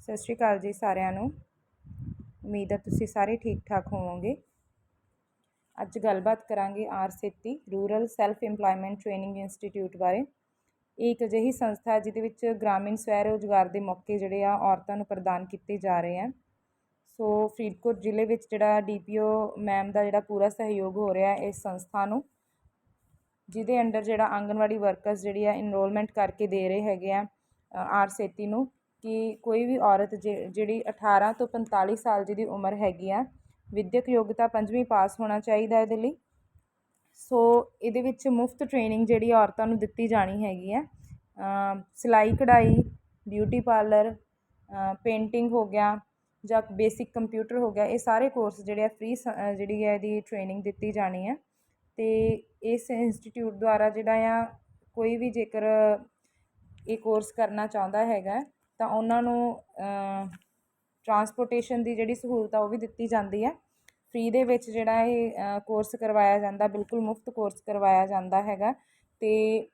ਸਤਿ ਸ਼੍ਰੀ ਅਕਾਲ ਜੀ ਸਾਰਿਆਂ ਨੂੰ। ਉਮੀਦ ਹੈ ਤੁਸੀਂ ਸਾਰੇ ਠੀਕ ਠਾਕ ਹੋਵੋਗੇ। ਅੱਜ ਗੱਲਬਾਤ ਕਰਾਂਗੇ R SETI rural self employment training institute ਬਾਰੇ। ਇਹ ਇੱਕ ਅਜਿਹੀ ਸੰਸਥਾ ਜਿਹਦੇ ਵਿੱਚ ਗ੍ਰਾਮੀਣ ਸਵੈ ਰੋਜ਼ਗਾਰ ਦੇ ਮੌਕੇ ਜਿਹੜੇ ਆ ਔਰਤਾਂ ਨੂੰ ਪ੍ਰਦਾਨ ਕੀਤੇ ਜਾ ਰਹੇ ਆ। ਸੋ ਫਰੀਦਕੋਟ ਜ਼ਿਲ੍ਹੇ ਵਿੱਚ ਜਿਹੜਾ ਡੀਪੀਓ ਮੈਮ ਦਾ ਜਿਹੜਾ ਪੂਰਾ ਸਹਿਯੋਗ ਹੋ ਰਿਹਾ ਇਸ ਸੰਸਥਾ ਨੂੰ, ਜਿਹਦੇ ਅੰਡਰ ਜਿਹੜਾ ਆਂਗਨਵਾੜੀ ਵਰਕਰਸ ਜਿਹੜੀ ਆ ਇਨਰੋਲਮੈਂਟ ਕਰਕੇ ਦੇ ਰਹੇ ਹੈਗੇ ਆ ਆਰ ਸੇਤੀ ਨੂੰ। ਕਿ ਕੋਈ ਵੀ ਔਰਤ ਜਿਹੜੀ 18 ਤੋਂ 45 ਸਾਲ ਜਿਹਦੀ ਉਮਰ ਹੈਗੀ ਆ, ਵਿੱਦਿਅਕ ਯੋਗਤਾ ਪੰਜਵੀਂ ਪਾਸ ਹੋਣਾ ਚਾਹੀਦਾ ਇਹਦੇ ਲਈ। ਸੋ ਇਹਦੇ ਵਿੱਚ ਮੁਫਤ ਟ੍ਰੇਨਿੰਗ ਜਿਹੜੀ ਔਰਤਾਂ ਨੂੰ ਦਿੱਤੀ ਜਾਣੀ ਹੈਗੀ ਆ। ਸਿਲਾਈ ਕਢਾਈ ਬਿਊਟੀ ਪਾਰਲਰ ਪੇਂਟਿੰਗ ਹੋ ਗਿਆ ਜਾਂ ਬੇਸਿਕ ਕੰਪਿਊਟਰ ਹੋ ਗਿਆ, ਇਹ ਸਾਰੇ ਕੋਰਸ ਜਿਹੜੇ ਆ ਫ੍ਰੀ ਜਿਹੜੀ ਹੈ ਇਹਦੀ ਟ੍ਰੇਨਿੰਗ ਦਿੱਤੀ ਜਾਣੀ ਹੈ ਅਤੇ ਇਸ ਇੰਸਟੀਚਿਊਟ ਦੁਆਰਾ ਜਿਹੜਾ ਆ ਕੋਈ ਵੀ ਜੇਕਰ ਇਹ ਕੋਰਸ ਕਰਨਾ ਚਾਹੁੰਦਾ ਹੈਗਾ ਤਾਂ ਉਹਨਾਂ ਨੂੰ ਟਰਾਂਸਪੋਰਟੇਸ਼ਨ ਦੀ ਜਿਹੜੀ ਸਹੂਲਤ ਆ ਉਹ ਵੀ ਦਿੱਤੀ ਜਾਂਦੀ ਹੈ। ਫਰੀ ਦੇ ਵਿੱਚ ਜਿਹੜਾ ਇਹ ਕੋਰਸ ਕਰਵਾਇਆ ਜਾਂਦਾ, ਬਿਲਕੁਲ ਮੁਫਤ ਕੋਰਸ ਕਰਵਾਇਆ ਜਾਂਦਾ ਹੈਗਾ ਅਤੇ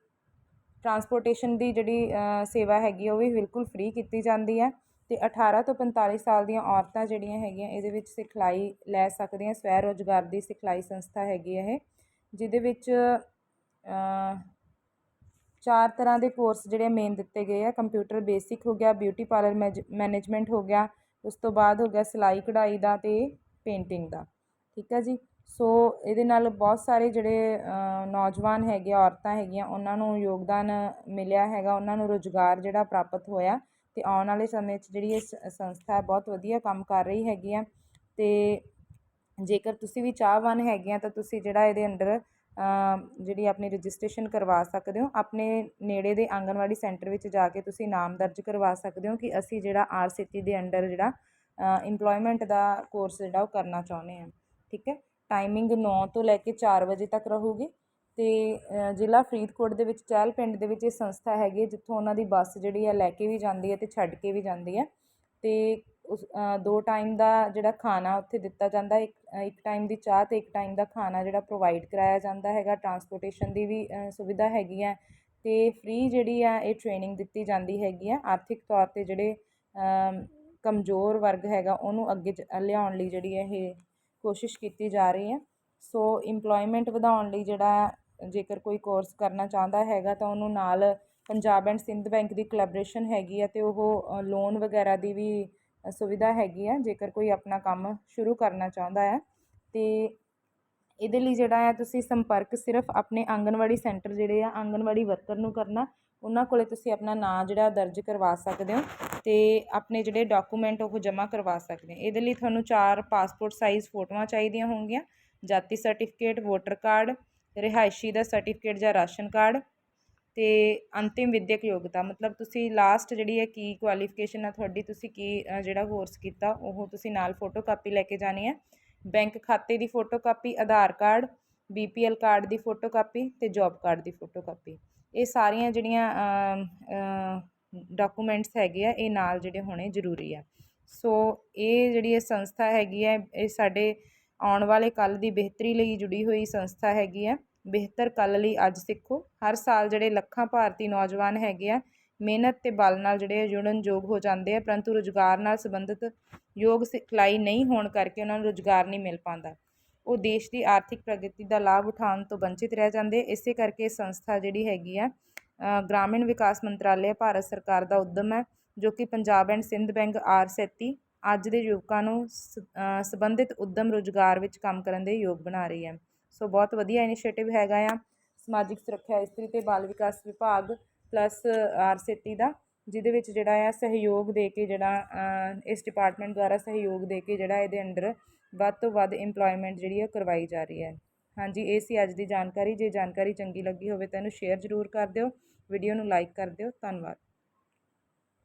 ਟਰਾਂਸਪੋਰਟੇਸ਼ਨ ਦੀ ਜਿਹੜੀ ਸੇਵਾ ਹੈਗੀ ਉਹ ਵੀ ਬਿਲਕੁਲ ਫਰੀ ਕੀਤੀ ਜਾਂਦੀ ਹੈ ਅਤੇ 18 ਤੋਂ 45 ਸਾਲ ਦੀਆਂ ਔਰਤਾਂ ਜਿਹੜੀਆਂ ਹੈਗੀਆਂ, ਇਹਦੇ ਵਿੱਚ ਸਿਖਲਾਈ ਲੈ ਸਕਦੀਆਂ, ਸਵੈ ਰੋਜ਼ਗਾਰ ਦੀ ਸਿਖਲਾਈ ਸੰਸਥਾ ਹੈਗੀ ਇਹ, ਜਿਹਦੇ ਵਿੱਚ ਚਾਰ ਤਰ੍ਹਾਂ ਦੇ ਕੋਰਸ ਜਿਹੜੇ ਮੇਨ ਦਿੱਤੇ ਗਏ ਆ ਕੰਪਿਊਟਰ ਬੇਸਿਕ ਹੋ ਗਿਆ ਬਿਊਟੀ ਪਾਰਲਰ ਮੈਜ ਮੈਨੇਜਮੈਂਟ ਹੋ ਗਿਆ, ਉਸ ਤੋਂ ਬਾਅਦ ਹੋ ਗਿਆ ਸਿਲਾਈ ਕਢਾਈ ਦਾ ਅਤੇ ਪੇਂਟਿੰਗ ਦਾ, ਠੀਕ ਹੈ ਜੀ? ਸੋ ਇਹਦੇ ਨਾਲ ਬਹੁਤ ਸਾਰੇ ਜਿਹੜੇ ਨੌਜਵਾਨ ਹੈਗੇ ਔਰਤਾਂ ਹੈਗੀਆਂ, ਉਹਨਾਂ ਨੂੰ ਯੋਗਦਾਨ ਮਿਲਿਆ ਹੈਗਾ, ਉਹਨਾਂ ਨੂੰ ਰੋਜ਼ਗਾਰ ਜਿਹੜਾ ਪ੍ਰਾਪਤ ਹੋਇਆ ਅਤੇ ਆਉਣ ਵਾਲੇ ਸਮੇਂ 'ਚ ਜਿਹੜੀ ਇਹ ਸੰਸਥਾ ਬਹੁਤ ਵਧੀਆ ਕੰਮ ਕਰ ਰਹੀ ਹੈਗੀ ਆ ਅਤੇ ਜੇਕਰ ਤੁਸੀਂ ਵੀ ਚਾਹਵਾਨ ਹੈਗੇ ਆ, ਤਾਂ ਤੁਸੀਂ ਜਿਹੜਾ ਇਹਦੇ ਅੰਡਰ ਜਿਹੜੀ ਆਪਣੀ ਰਜਿਸਟ੍ਰੇਸ਼ਨ ਕਰਵਾ ਸਕਦੇ ਹੋ, ਆਪਣੇ ਨੇੜੇ ਦੇ ਆਂਗਣਵਾੜੀ ਸੈਂਟਰ ਵਿੱਚ ਜਾ ਕੇ ਤੁਸੀਂ ਨਾਮ ਦਰਜ ਕਰਵਾ ਸਕਦੇ ਹੋ ਕਿ ਅਸੀਂ ਜਿਹੜਾ ਆਰ ਸਿਟੀ ਦੇ ਅੰਡਰ ਜਿਹੜਾ ਇੰਪਲੋਇਮੈਂਟ ਦਾ ਕੋਰਸ ਜਿਹੜਾ ਉਹ ਕਰਨਾ ਚਾਹੁੰਦੇ ਹਾਂ। ਠੀਕ ਹੈ? ਟਾਈਮਿੰਗ 9 ਤੋਂ ਲੈ ਕੇ 4 ਵਜੇ ਤੱਕ ਰਹੂਗੀ ਤੇ ਜ਼ਿਲ੍ਹਾ ਫਰੀਦਕੋਟ ਦੇ ਵਿੱਚ ਚਹਿਲ ਪਿੰਡ ਦੇ ਵਿੱਚ ਇਹ ਸੰਸਥਾ ਹੈਗੀ ਜਿੱਥੋਂ ਉਹਨਾਂ ਦੀ ਬੱਸ ਜਿਹੜੀ ਹੈ ਲੈ ਕੇ ਵੀ ਜਾਂਦੀ ਹੈ ਤੇ ਛੱਡ ਕੇ ਵੀ ਜਾਂਦੀ ਹੈ। ਤੇ ਉਸ ਦੋ ਟਾਈਮ ਦਾ ਜਿਹੜਾ ਖਾਣਾ ਉੱਥੇ ਦਿੱਤਾ ਜਾਂਦਾ, ਇੱਕ ਇੱਕ ਟਾਈਮ ਦੀ ਚਾਹ ਅਤੇ ਇੱਕ ਟਾਈਮ ਦਾ ਖਾਣਾ ਜਿਹੜਾ ਪ੍ਰੋਵਾਈਡ ਕਰਾਇਆ ਜਾਂਦਾ ਹੈਗਾ। ਟਰਾਂਸਪੋਰਟੇਸ਼ਨ ਦੀ ਵੀ ਸੁਵਿਧਾ ਹੈਗੀ ਹੈ ਅਤੇ ਫ੍ਰੀ ਜਿਹੜੀ ਆ, ਇਹ ਟ੍ਰੇਨਿੰਗ ਦਿੱਤੀ ਜਾਂਦੀ ਹੈਗੀ ਆ ਆਰਥਿਕ ਤੌਰ ਤੇ ਜਿਹੜੇ ਕਮਜ਼ੋਰ ਵਰਗ ਹੈਗਾ, ਉਹਨੂੰ ਅੱਗੇ ਲਿਆਉਣ ਲਈ ਜਿਹੜੀ ਇਹ ਕੋਸ਼ਿਸ਼ ਕੀਤੀ ਜਾ ਰਹੀ ਹੈ। ਸੋ ਇੰਪਲੋਇਮੈਂਟ ਵਧਾਉਣ ਲਈ ਜਿਹੜਾ ਜੇਕਰ ਕੋਈ ਕੋਰਸ ਕਰਨਾ ਚਾਹੁੰਦਾ ਹੈਗਾ, ਤਾਂ ਉਹਨੂੰ ਨਾਲ ਪੰਜਾਬ ਐਂਡ ਸਿੰਧ ਬੈਂਕ ਦੀ ਕੋਲੈਬੋਰੇਸ਼ਨ ਹੈਗੀ ਆ ਅਤੇ ਉਹ ਲੋਨ ਵਗੈਰਾ ਦੀ ਵੀ ਸੁਵਿਧਾ ਹੈਗੀ ਆ, ਜੇਕਰ ਕੋਈ ਆਪਣਾ ਕੰਮ ਸ਼ੁਰੂ ਕਰਨਾ ਚਾਹੁੰਦਾ ਹੈ ਤੇ ਇਹਦੇ ਲਈ ਜਿਹੜਾ ਹੈ ਤੁਸੀਂ ਸੰਪਰਕ ਸਿਰਫ ਆਪਣੇ ਆਂਗਨਵਾੜੀ ਸੈਂਟਰ ਜਿਹੜੇ ਆ, ਆਂਗਨਵਾੜੀ ਵਰਕਰ ਨੂੰ ਕਰਨਾ, ਉਹਨਾਂ ਕੋਲੇ ਤੁਸੀਂ ਆਪਣਾ ਨਾਂ ਜਿਹੜਾ ਦਰਜ ਕਰਵਾ ਸਕਦੇ ਹੋ ਤੇ ਆਪਣੇ ਜਿਹੜੇ ਡਾਕੂਮੈਂਟ ਉਹ ਜਮ੍ਹਾਂ ਕਰਵਾ ਸਕਦੇ ਹੋ। ਇਹਦੇ ਲਈ ਤੁਹਾਨੂੰ ਚਾਰ ਪਾਸਪੋਰਟ ਸਾਈਜ਼ ਫੋਟੋਆਂ ਚਾਹੀਦੀਆਂ ਹੋਣਗੀਆਂ, ਜਾਤੀ ਸਰਟੀਫਿਕੇਟ, ਵੋਟਰ ਕਾਰਡ, ਰਿਹਾਇਸ਼ੀ ਦਾ ਸਰਟੀਫਿਕੇਟ ਜਾਂ ਰਾਸ਼ਨ ਕਾਰਡ ਅਤੇ ਅੰਤਿਮ ਵਿੱਦਿਅਕ ਯੋਗਤਾ ਮਤਲਬ ਤੁਸੀਂ ਲਾਸਟ ਜਿਹੜੀ ਹੈ ਕੀ ਕੁਆਲੀਫਿਕੇਸ਼ਨ ਆ ਤੁਹਾਡੀ, ਤੁਸੀਂ ਕੀ ਜਿਹੜਾ ਕੋਰਸ ਕੀਤਾ, ਉਹ ਤੁਸੀਂ ਨਾਲ ਫੋਟੋ ਕਾਪੀ ਲੈ ਕੇ ਜਾਣੀ ਹੈ। ਬੈਂਕ ਖਾਤੇ ਦੀ photo copy Aadhaar card B P BPL card ਦੀ ਫੋਟੋ ਕਾਪੀ ਅਤੇ ਜੋਬ ਕਾਰਡ ਦੀ ਫੋਟੋ ਕਾਪੀ ਇਹ ਸਾਰੀਆਂ ਜਿਹੜੀਆਂ ਡਾਕੂਮੈਂਟਸ ਹੈਗੇ ਆ, ਇਹ ਨਾਲ ਜਿਹੜੇ ਹੋਣੇ ਜ਼ਰੂਰੀ ਆ। ਸੋ ਇਹ ਜਿਹੜੀ ਇਹ ਸੰਸਥਾ ਹੈਗੀ ਹੈ, ਇਹ ਸਾਡੇ ਆਉਣ ਵਾਲੇ ਕੱਲ ਦੀ ਬਿਹਤਰੀ ਲਈ ਜੁੜੀ ਹੋਈ ਸੰਸਥਾ ਹੈਗੀ ਹੈ। ਬਿਹਤਰ ਕੱਲ ਲਈ ਅੱਜ ਸਿੱਖੋ। ਹਰ ਸਾਲ ਜਿਹੜੇ ਲੱਖਾਂ ਭਾਰਤੀ ਨੌਜਵਾਨ ਹੈਗੇ ਆ, ਮਿਹਨਤ ਤੇ ਬਲ ਨਾਲ ਜਿਹੜੇ ਜੁੜਨ ਯੋਗ ਹੋ ਜਾਂਦੇ ਆ, ਪਰੰਤੂ ਰੁਜ਼ਗਾਰ ਨਾਲ ਸੰਬੰਧਿਤ ਯੋਗ ਸਿਖਲਾਈ ਨਹੀਂ ਹੋਣ ਕਰਕੇ ਉਹਨਾਂ ਨੂੰ ਰੁਜ਼ਗਾਰ ਨਹੀਂ ਮਿਲ ਪਾਉਂਦਾ। ਉਹ ਦੇਸ਼ ਦੀ ਆਰਥਿਕ ਪ੍ਰਗਤੀ ਦਾ ਲਾਭ ਉਠਾਉਣ ਤੋਂ ਵੰਚਿਤ ਰਹਿ ਜਾਂਦੇ ਇਸੇ ਕਰਕੇ ਸੰਸਥਾ ਜਿਹੜੀ ਹੈਗੀ ਆ ਗ੍ਰਾਮੀਣ ਵਿਕਾਸ ਮੰਤਰਾਲੇ, ਭਾਰਤ ਸਰਕਾਰ ਦਾ ਉਦਮ ਹੈ, ਜੋ ਕਿ Punjab and Sind bank R SETI ਅੱਜ ਦੇ ਯੁਵਕਾਂ ਨੂੰ ਸੰਬੰਧਿਤ ਉਦਮ ਰੁਜ਼ਗਾਰ ਵਿੱਚ ਕੰਮ ਕਰਨ ਦੇ ਯੋਗ ਬਣਾ ਰਹੀ ਹੈ। ਸੋ ਬਹੁਤ ਵਧੀਆ ਇਨੀਸ਼ੀਏਟਿਵ ਹੈਗਾ ਆ ਸਮਾਜਿਕ ਸੁਰੱਖਿਆ, ਇਸਤਰੀ ਤੇ ਬਾਲ ਵਿਕਾਸ ਵਿਭਾਗ ਪਲੱਸ ਆਰਸੀਟੀ ਦਾ, ਜਿਹਦੇ ਵਿੱਚ ਜਿਹੜਾ ਆ ਸਹਿਯੋਗ ਦੇ ਕੇ ਜਿਹੜਾ ਇਸ ਡਿਪਾਰਟਮੈਂਟ ਦੁਆਰਾ ਸਹਿਯੋਗ ਦੇ ਕੇ ਜਿਹੜਾ ਇਹਦੇ ਅੰਡਰ ਵੱਧ ਤੋਂ ਵੱਧ ਏਮਪਲੋਇਮੈਂਟ ਜਿਹੜੀ ਹੈ ਕਰਵਾਈ ਜਾ ਰਹੀ ਹੈ। ਹਾਂਜੀ, ਇਹ ਸੀ ਅੱਜ ਦੀ ਜਾਣਕਾਰੀ, ਜੇ ਜਾਣਕਾਰੀ ਚੰਗੀ ਲੱਗੀ ਹੋਵੇ ਤਾਂ ਇਹਨੂੰ ਸ਼ੇਅਰ ਜ਼ਰੂਰ ਕਰ ਦਿਓ ਵੀਡੀਓ ਨੂੰ ਲਾਈਕ ਕਰ ਦਿਓ, ਧੰਨਵਾਦ।